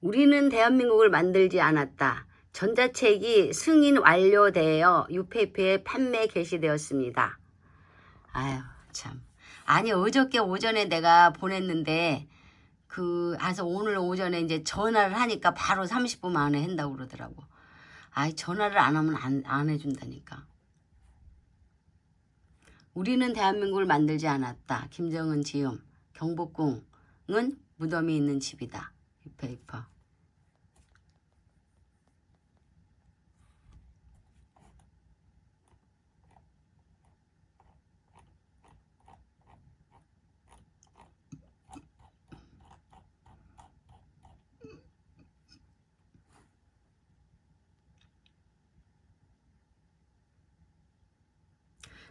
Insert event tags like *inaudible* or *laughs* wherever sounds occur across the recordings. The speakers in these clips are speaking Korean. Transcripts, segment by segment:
우리는 대한민국을 만들지 않았다. 전자책이 승인 완료되어 유페이프에 판매 개시되었습니다. 아유, 참. 아니, 어저께 오전에 내가 보냈는데, 그, 아서 오늘 오전에 이제 전화를 하니까 바로 30분 만에 한다고 그러더라고. 아이, 전화를 안 하면 안, 안 해준다니까. 우리는 대한민국을 만들지 않았다. 김정은 지음. 경복궁은 무덤이 있는 집이다. 유페이퍼.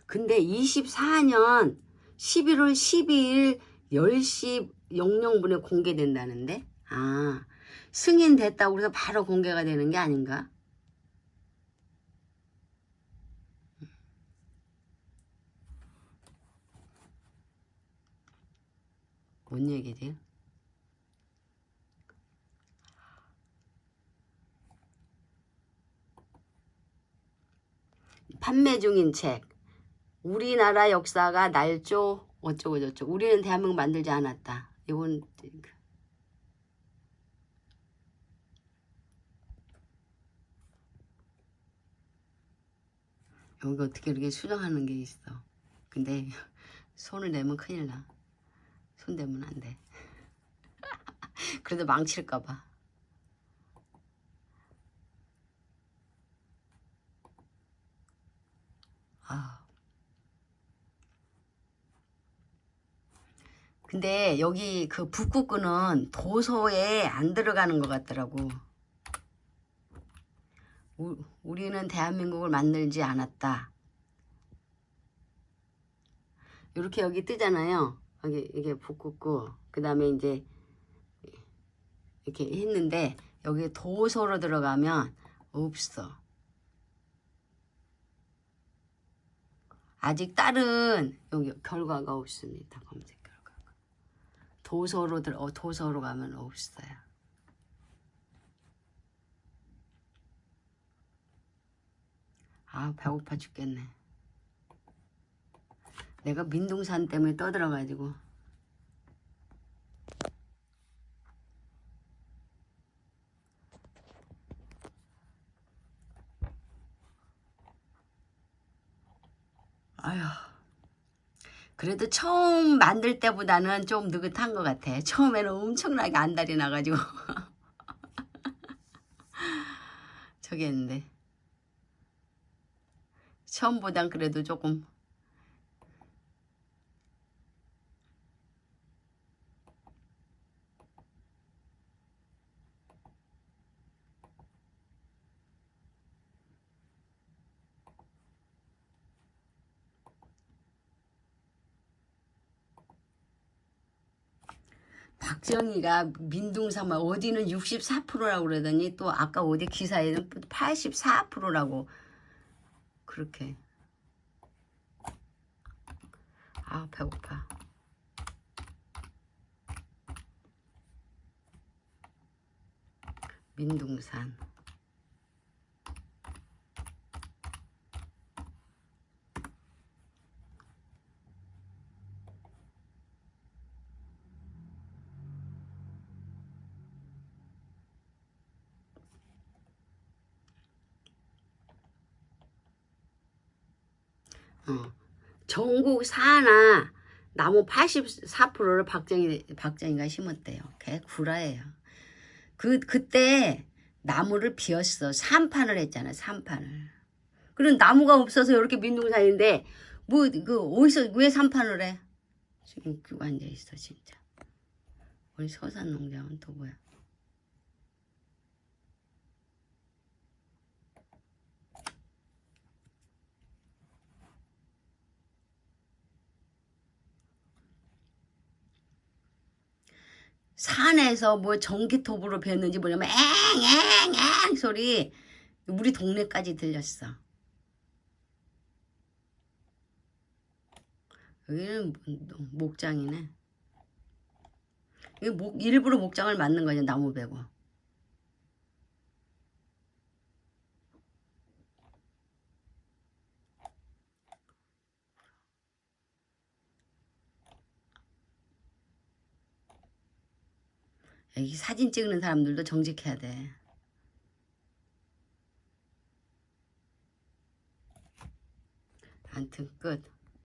근데 24년 11월 12일 10시 00분에 공개된다는데? 아, 승인됐다고 해서 바로 공개가 되는 게 아닌가? 뭔 얘기지? 판매 중인 책. 우리나라 역사가 날조 어쩌고 저쩌고. 우리는 대한민국 만들지 않았다. 이건 여기 어떻게 이렇게 수정하는 게 있어. 근데 *laughs* 손을 내면 큰일 나. 손 대면 안 돼. *laughs* 그래도 망칠까 봐. 아. 근데 여기 그 북극근은 도서에 안 들어가는 것 같더라고. 우, 우리는 대한민국을 만들지 않았다. 이렇게 여기 뜨잖아요. 여기 이게 북극구. 그 다음에 이제 이렇게 했는데 여기 도서로 들어가면 없어. 아직 다른 여기 결과가 없습니다. 검색 결과가. 도서로 들 어, 도서로 가면 없어요. 아 배고파 죽겠네. 내가 민둥산 때문에 떠들어가지고. 아휴. 그래도 처음 만들 때보다는 좀 느긋한 것 같아. 처음에는 엄청나게 안달이 나가지고. *laughs* 저기 했는데. 처음보단 그래도 조금. 박정희가 민둥사만 어디는 64%라고 그러더니 또 아까 어디 기사에는 84%라고 그렇게. 아 배고파. 민둥산 어. 전국 사나 나무 84%를 박정희 박정희가 심었대요. 개 구라예요. 그 그때 나무를 비웠어. 산판을 했잖아. 산판을. 그런 나무가 없어서 이렇게 민둥산인데 뭐 그 어디서 왜 산판을 해? 지금 그 앉아 있어 진짜. 우리 서산 농장은 또 뭐야? 산에서 뭐 전기톱으로 뵀는지 뭐냐면 앵앵앵 소리 우리 동네까지 들렸어. 여기는 목장이네. 목, 일부러 목장을 만든 거냐 나무 베고. 여기 사진 찍는 사람들도 정직해야 돼. 안튼 끝.